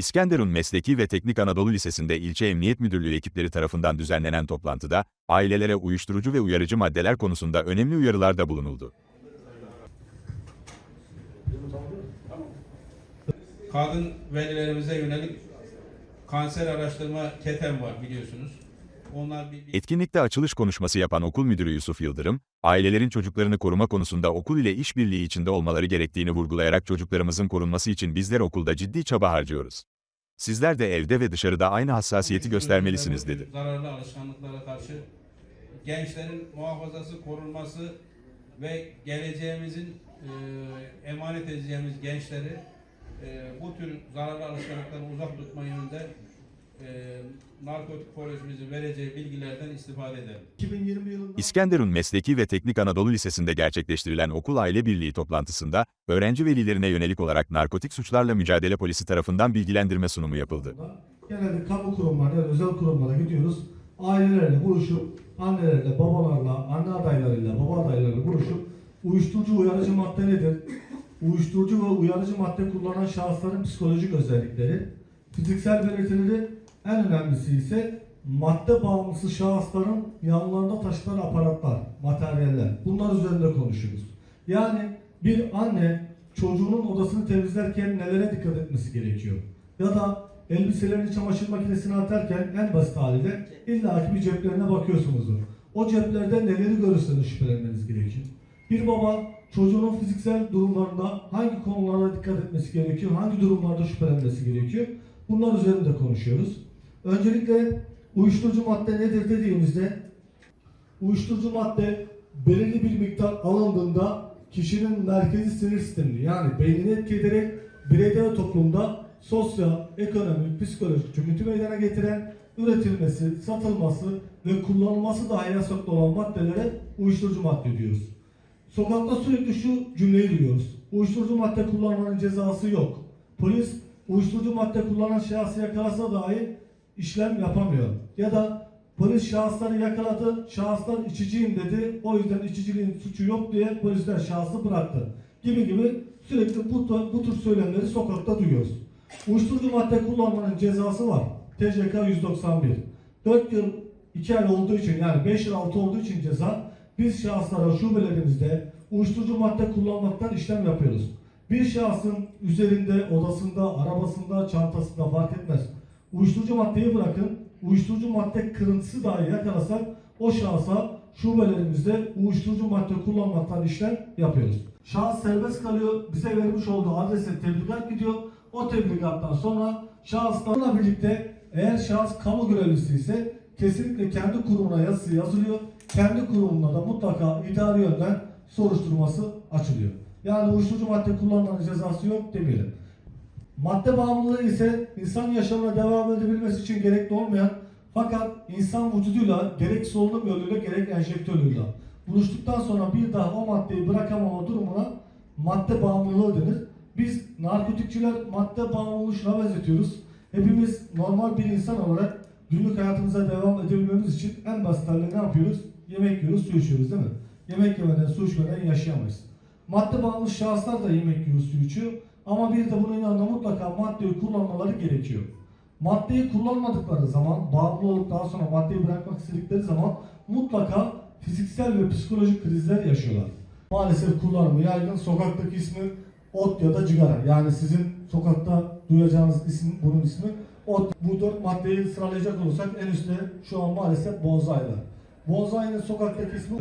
İskenderun Mesleki ve Teknik Anadolu Lisesi'nde ilçe emniyet müdürlüğü ekipleri tarafından düzenlenen toplantıda, ailelere uyuşturucu ve uyarıcı maddeler konusunda önemli uyarılarda bulunuldu. kadın velilerimize yönelik kanser araştırma KETEM var biliyorsunuz. Onlar bir, bir Etkinlikte açılış konuşması yapan okul müdürü Yusuf Yıldırım, ailelerin çocuklarını koruma konusunda okul ile işbirliği içinde olmaları gerektiğini vurgulayarak çocuklarımızın korunması için bizler okulda ciddi çaba harcıyoruz. Sizler de evde ve dışarıda aynı hassasiyeti göstermelisiniz dedi. Zararlı alışkanlıklara karşı gençlerin muhafazası, korunması ve geleceğimizin e, emanet edeceğimiz gençleri e, bu tür zararlı alışkanlıklardan uzak tutma yönünde narkotik polisimizin vereceği bilgilerden istifade edelim. 2020 yılında İskenderun Mesleki ve Teknik Anadolu Lisesi'nde gerçekleştirilen okul aile birliği toplantısında, öğrenci velilerine yönelik olarak narkotik suçlarla mücadele polisi tarafından bilgilendirme sunumu yapıldı. genelde kamu kurumlarına, özel kurumlara gidiyoruz. Ailelerle buluşup, annelerle, babalarla, anne adaylarıyla, baba adaylarıyla buluşup uyuşturucu uyarıcı madde nedir? Uyuşturucu ve uyarıcı madde kullanan şahısların psikolojik özellikleri, fiziksel belirtileri, en önemlisi ise madde bağımlısı şahısların yanlarında taşınan aparatlar, materyaller. Bunlar üzerinde konuşuyoruz. Yani bir anne çocuğunun odasını temizlerken nelere dikkat etmesi gerekiyor? Ya da elbiselerini çamaşır makinesine atarken en basit haliyle illa ki bir ceplerine bakıyorsunuzdur. O ceplerde neleri görürseniz şüphelenmeniz gerekiyor. Bir baba çocuğunun fiziksel durumlarında hangi konulara dikkat etmesi gerekiyor, hangi durumlarda şüphelenmesi gerekiyor? Bunlar üzerinde konuşuyoruz. Öncelikle uyuşturucu madde nedir dediğimizde uyuşturucu madde belirli bir miktar alındığında kişinin merkezi sinir sistemini yani beynini etki ederek bireyde ve toplumda sosyal, ekonomik, psikolojik çöküntü meydana getiren üretilmesi, satılması ve kullanılması dahi yasaklı olan maddelere uyuşturucu madde diyoruz. Sokakta sürekli şu cümleyi duyuyoruz. Uyuşturucu madde kullanmanın cezası yok. Polis uyuşturucu madde kullanan şahsı yakalasa dahi işlem yapamıyor. Ya da polis şahısları yakaladı, şahıslar içiciyim dedi, o yüzden içiciliğin suçu yok diye polisler şahsı bıraktı. Gibi gibi sürekli bu, bu tür söylemleri sokakta duyuyoruz. Uyuşturucu madde kullanmanın cezası var. TCK 191. 4 yıl 2 ay olduğu için yani 5 yıl altı olduğu için ceza biz şahıslara şubelerimizde uyuşturucu madde kullanmaktan işlem yapıyoruz. Bir şahsın üzerinde, odasında, arabasında, çantasında fark etmez. Uyuşturucu maddeyi bırakın, uyuşturucu madde kırıntısı dahi yakalasak o şahsa şubelerimizde uyuşturucu madde kullanmaktan işlem yapıyoruz. Şahıs serbest kalıyor, bize vermiş olduğu adrese tebligat gidiyor. O tebligattan sonra şahıslarla birlikte eğer şahıs kamu görevlisi ise kesinlikle kendi kurumuna yazısı yazılıyor. Kendi kurumuna da mutlaka idari yönden soruşturması açılıyor. Yani uyuşturucu madde kullanmanın cezası yok demeyelim. Madde bağımlılığı ise insan yaşamına devam edebilmesi için gerekli olmayan fakat insan vücuduyla gerek solunum yoluyla gerek enjektörüyle buluştuktan sonra bir daha o maddeyi bırakamama durumuna madde bağımlılığı denir. Biz narkotikçiler madde bağımlılığı şuna benzetiyoruz. Hepimiz normal bir insan olarak günlük hayatımıza devam edebilmemiz için en basit ne yapıyoruz? Yemek yiyoruz, su içiyoruz değil mi? Yemek yemeden, su içmeden yaşayamayız. Madde bağımlı şahıslar da yemek yiyor, su içiyor. Ama bir de bunun yanında mutlaka maddeyi kullanmaları gerekiyor. Maddeyi kullanmadıkları zaman, bağımlı olup daha sonra maddeyi bırakmak istedikleri zaman mutlaka fiziksel ve psikolojik krizler yaşıyorlar. Maalesef kullanımı yaygın. Sokaktaki ismi ot ya da cigara. Yani sizin sokakta duyacağınız isim, bunun ismi ot. Bu dört maddeyi sıralayacak olursak en üstte şu an maalesef bonsai'lar. Bonsai'nin sokaktaki ismi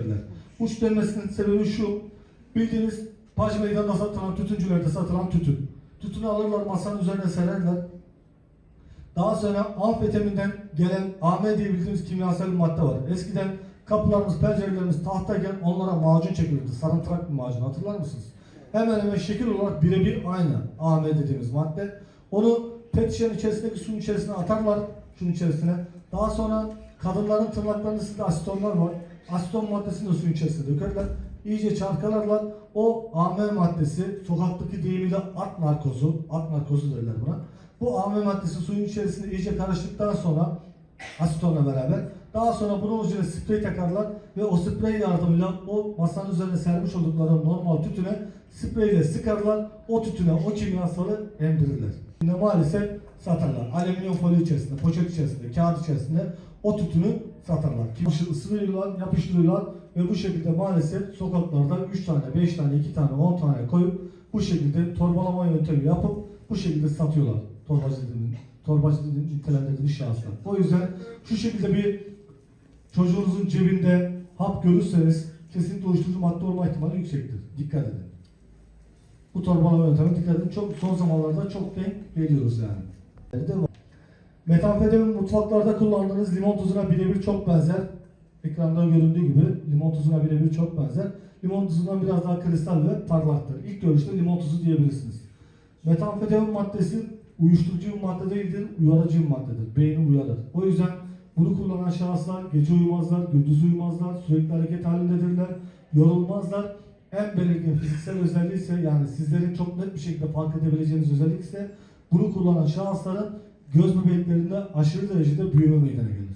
Uç denmesinin sebebi şu. Bildiğiniz Paş Meydanı'nda satılan tütüncülerde satılan tütün. Tütünü alırlar masanın üzerine sererler. Daha sonra amfetaminden gelen AM diye bildiğimiz kimyasal bir madde var. Eskiden kapılarımız, pencerelerimiz tahtayken onlara macun çekilirdi. Sarımtırak bir macun hatırlar mısınız? Hemen hemen şekil olarak birebir aynı AM dediğimiz madde. Onu pet şişenin içerisindeki suyun içerisine atarlar, şunun içerisine. Daha sonra kadınların tırnaklarının üstünde asitonlar var. Asiton maddesini de suyun içerisine dökerler. İyice çarkalarlar. O AM maddesi sokaktaki deyimiyle at narkozu, at narkozu derler buna. Bu AM maddesi suyun içerisinde iyice karıştıktan sonra asitonla beraber daha sonra bunun üzerine sprey takarlar ve o sprey yardımıyla o masanın üzerine sermiş oldukları normal tütüne spreyle sıkarlar. O tütüne o kimyasalı emdirirler. Şimdi maalesef satarlar. Alüminyum folyo içerisinde, poşet içerisinde, kağıt içerisinde o tütünü satarlar. Kimisi ısırıyorlar, yapıştırıyorlar ve bu şekilde maalesef sokaklarda 3 tane, 5 tane, 2 tane, 10 tane koyup bu şekilde torbalama yöntemi yapıp bu şekilde satıyorlar. Torbacı dediğin, torbacı dediğin nitelendirdiğimiz şahıslar. O yüzden şu şekilde bir çocuğunuzun cebinde hap görürseniz kesinlikle uyuşturucu madde olma ihtimali yüksektir. Dikkat edin. Bu torbalama yöntemine dikkat edin. Çok son zamanlarda çok denk geliyoruz yani. Metamfetamin mutfaklarda kullandığınız limon tuzuna birebir çok benzer. Ekranda göründüğü gibi limon tuzuna birebir çok benzer. Limon tuzundan biraz daha kristal ve parlaktır. İlk görüşte limon tuzu diyebilirsiniz. Metamfetamin maddesi uyuşturucu bir madde değildir, uyarıcı bir maddedir. Beyni uyarır. O yüzden bunu kullanan şahıslar gece uyumazlar, gündüz uyumazlar, sürekli hareket halindedirler, yorulmazlar. En belirgin fiziksel özelliği ise yani sizlerin çok net bir şekilde fark edebileceğiniz özellik ise bunu kullanan şahısların göz bebeklerinde aşırı derecede büyüme meydana gelir.